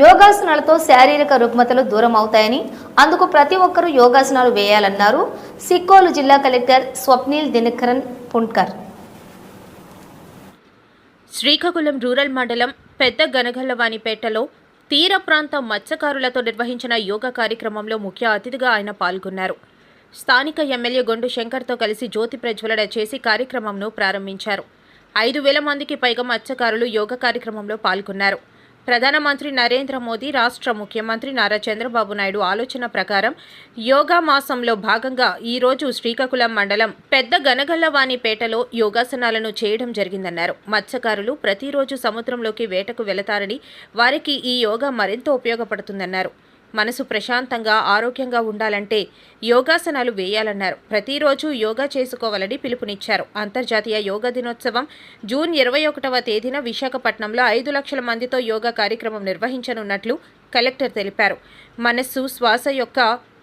యోగాసనాలతో శారీరక రుగ్మతలు దూరం అవుతాయని అందుకు ప్రతి ఒక్కరూ యోగాసనాలు వేయాలన్నారు. సిక్కోలు జిల్లా కలెక్టర్ స్వప్నిల్ దినకరన్ పుండ్కర్. శ్రీకాకుళం రూరల్ మండలం పెద్ద గనగల్లవాణిపేటలో తీర ప్రాంత మత్స్యకారులతో నిర్వహించిన యోగా కార్యక్రమంలో ముఖ్య అతిథిగా ఆయన పాల్గొన్నారు. స్థానిక ఎమ్మెల్యే గొండు శంకర్తో కలిసి జ్యోతి ప్రజ్వలన చేసి కార్యక్రమంను ప్రారంభించారు. ఐదు వేల మందికి పైగా మత్స్యకారులు యోగా కార్యక్రమంలో పాల్గొన్నారు. ప్రధానమంత్రి నరేంద్ర మోదీ రాష్ట్ర ముఖ్యమంత్రి నారా చంద్రబాబు నాయుడు ఆలోచన ప్రకారం యోగా మాసంలో భాగంగా ఈరోజు శ్రీకాకుళం మండలం పెద్ద గనగల్లవాణిపేటలో యోగాసనాలను చేయడం జరిగిందన్నారు. మత్స్యకారులు ప్రతిరోజు సముద్రంలోకి వేటకు వెళతారని వారికి ఈ యోగా మరింత ఉపయోగపడుతుందన్నారు. మనసు ప్రశాంతంగా ఆరోగ్యంగా ఉండాలంటే యోగాసనాలు వేయాలన్నారు. ప్రతిరోజు యోగా చేసుకోవాలని పిలుపునిచ్చారు. అంతర్జాతీయ యోగా దినోత్సవం జూన్ ఇరవై ఒకటవ తేదీన విశాఖపట్నంలో ఐదు లక్షల మందితో యోగా కార్యక్రమం నిర్వహించనున్నట్లు కలెక్టర్ తెలిపారు. మనస్సు శ్వాస యొక్క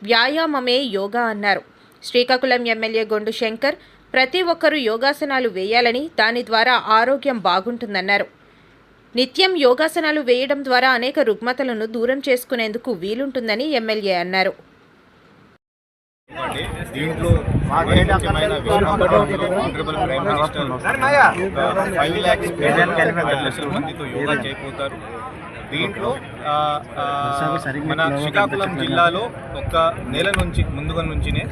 వ్యాయామమే యోగా అన్నారు. శ్రీకాకుళం ఎమ్మెల్యే గొండు శంకర్ ప్రతి ఒక్కరూ యోగాసనాలు వేయాలని దాని ద్వారా ఆరోగ్యం బాగుంటుందన్నారు. నిత్యం యోగాసనాలు వేయడం ద్వారా అనేక రుగ్మతలను దూరం చేసుకునేందుకు వీలుంటుందని ఎమ్మెల్యే అన్నారు. దీంట్లో ముఖ్యమైన honourable prime minister five lakhs లక్షల మందితో యోగా చేయబోతారు. దీంట్లో మన శ్రీకాకుళం జిల్లాలో ఒక నెల నుంచి ముందుగా నుంచినే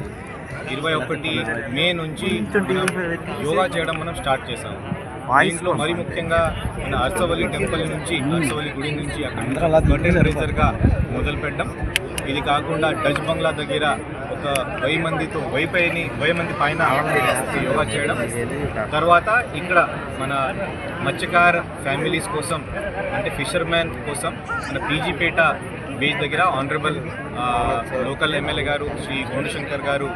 ఇరవై ఒకటి మే నుంచి యోగా చేయడం మనం స్టార్ట్ చేసాము దీంట్లో మరి ముఖ్యంగా మన అర్సవల్లి టెంపుల్ నుంచి అర్సవల్లి గుడి నుంచి అక్కడ కర్టెన్ రైజర్గా మొదలు పెట్టడం ఇది కాకుండా డచ్ బంగ్లా దగ్గర ఒక వెయ్యి మందితో వెయ్యి పైన వెయ్యి మంది పైన యోగా చేయడం. తర్వాత ఇక్కడ మన మత్స్యకార ఫ్యామిలీస్ కోసం అంటే ఫిషర్మ్యాన్ కోసం మన పీజీపేట బీచ్ దగ్గర ఆనరబుల్ లోకల్ ఎమ్మెల్యే గారు శ్రీ గోండశంకర్ గారు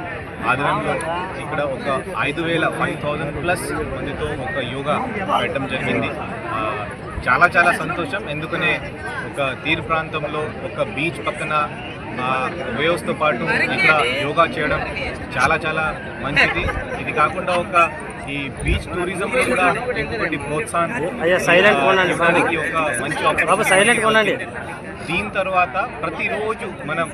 ఆధ్వర్యంలో ఇక్కడ ఒక ఐదు వేల ఫైవ్ థౌజండ్ ప్లస్ మందితో ఒక యోగా పెట్టడం జరిగింది. చాలా చాలా సంతోషం. ఎందుకనే ఒక తీర ప్రాంతంలో ఒక బీచ్ పక్కన వేవ్స్తో పాటు ఇక్కడ యోగా చేయడం చాలా చాలా మంచిది. ఇది కాకుండా ఒక ఈ బీచ్ టూరిజం కూడా ఇంకొకటి ప్రోత్సాహం అయ్యా, ఉండండి. ఇవ్వడానికి ఒక మంచి బాబు, గా ఉండండి. దీని తర్వాత ప్రతిరోజు మనం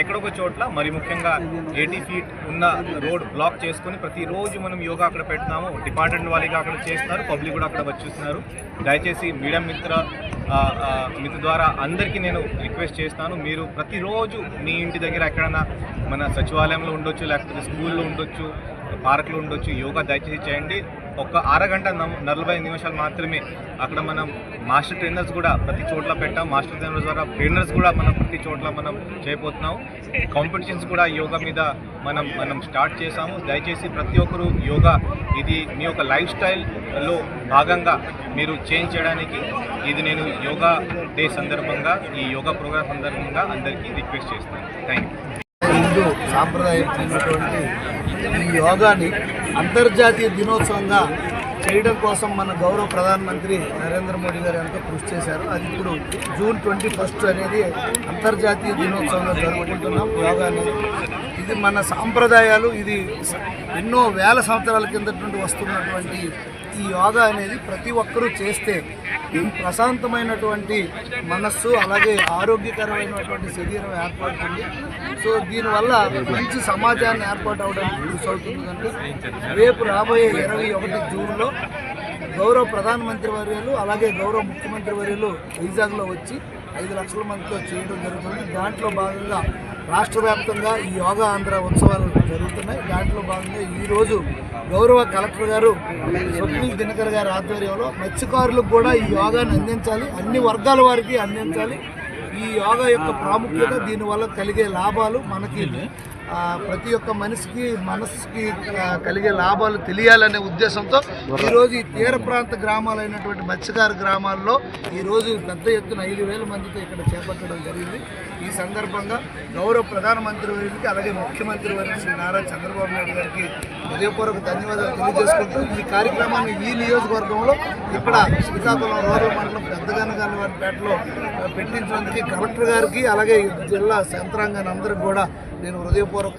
ఎక్కడొక చోట్ల మరి ముఖ్యంగా ఎయిటీ ఫీట్ ఉన్న రోడ్ బ్లాక్ చేసుకొని ప్రతిరోజు మనం యోగా అక్కడ పెడుతున్నాము డిపార్ట్మెంట్ వాళ్ళకి అక్కడ చేస్తున్నారు పబ్లిక్ కూడా అక్కడ వచ్చేస్తున్నారు దయచేసి మీడియా మిత్ర మిత్ర ద్వారా అందరికీ నేను రిక్వెస్ట్ చేస్తాను మీరు ప్రతిరోజు మీ ఇంటి దగ్గర ఎక్కడైనా మన సచివాలయంలో ఉండొచ్చు లేకపోతే స్కూల్లో ఉండొచ్చు పార్కులు ఉండొచ్చు యోగా దయచేసి చేయండి. ఒక అరగంట నలభై నిమిషాలు మాత్రమే అక్కడ మనం మాస్టర్ ట్రైనర్స్ కూడా ప్రతి చోట్ల పెట్టాం. మాస్టర్ ట్రైనర్స్ ద్వారా ట్రైనర్స్ కూడా మనం ప్రతి చోట్ల మనం చేయబోతున్నాం. కాంపిటీషన్స్ కూడా యోగా మీద మనం మనం స్టార్ట్ చేసాము దయచేసి ప్రతి ఒక్కరూ యోగా ఇది మీ యొక్క లైఫ్ స్టైల్లో భాగంగా మీరు చేంజ్ చేయడానికి ఇది నేను యోగా డే సందర్భంగా ఈ యోగా ప్రోగ్రామ్ సందర్భంగా అందరికీ రిక్వెస్ట్ చేస్తాను. థ్యాంక్ యూ సాంప్రదాయం ఈ యోగాని అంతర్జాతీయ దినోత్సవంగా చేయడం కోసం మన గౌరవ ప్రధానమంత్రి నరేంద్ర మోడీ గారు ఎంతో కృషి చేశారు. అది ఇప్పుడు జూన్ ట్వంటీ ఫస్ట్ అనేది అంతర్జాతీయ దినోత్సవంగా జరుపుకుంటున్నాం. యోగా అనేది ఇది మన సాంప్రదాయాలు ఇది ఎన్నో వేల సంవత్సరాల కిందట నుండి వస్తున్నటువంటి ఈ యోగా అనేది ప్రతి ఒక్కరూ చేస్తే ప్రశాంతమైనటువంటి మనస్సు అలాగే ఆరోగ్యకరమైనటువంటి శరీరం ఏర్పడుతుంది. సో దీనివల్ల మంచి సమాజాన్ని ఏర్పాటు అవడానికి యూస్ అవుతుంది కనుక రేపు రాబోయే ఇరవై ఒకటి జూన్లో గౌరవ ప్రధానమంత్రి వర్యులు అలాగే గౌరవ ముఖ్యమంత్రి వర్యులు వైజాగ్లో వచ్చి ఐదు లక్షల మందితో చేయడం జరుగుతుంది. దాంట్లో భాగంగా రాష్ట్ర వ్యాప్తంగా ఈ యోగా ఆంధ్ర ఉత్సవాలు జరుగుతున్నాయి. దాంట్లో భాగంగా ఈరోజు గౌరవ కలెక్టర్ గారు స్వప్నిల్ దినకర్ గారి ఆధ్వర్యంలో మత్స్యకారులకు కూడా ఈ యోగాను అందించాలి. అన్ని వర్గాల వారికి అందించాలి. ఈ యోగా యొక్క ప్రాముఖ్యత దీనివల్ల కలిగే లాభాలు మనకి ప్రతి ఒక్క మనిషికి మనసుకి కలిగే లాభాలు తెలియాలనే ఉద్దేశంతో ఈరోజు ఈ తీర ప్రాంత గ్రామాలైనటువంటి మత్స్యకార గ్రామాల్లో ఈరోజు పెద్ద ఎత్తున ఐదు వేల మందితో ఇక్కడ చేపట్టడం జరిగింది. ఈ సందర్భంగా గౌరవ ప్రధానమంత్రి వారికి అలాగే ముఖ్యమంత్రి వారి శ్రీ నారా చంద్రబాబు నాయుడు గారికి హృదయపూర్వక ధన్యవాదాలు తెలియజేసుకుంటూ ఈ కార్యక్రమాన్ని ఈ నియోజకవర్గంలో ఇక్కడ శ్రీకాకుళం రూరల్ మండలం పెద్దగనగాని వారి పేటలో పెట్టించినందుకు కలెక్టర్ గారికి అలాగే జిల్లా యంత్రాంగాన్ని అందరికి కూడా నేను హృదయపూర్వక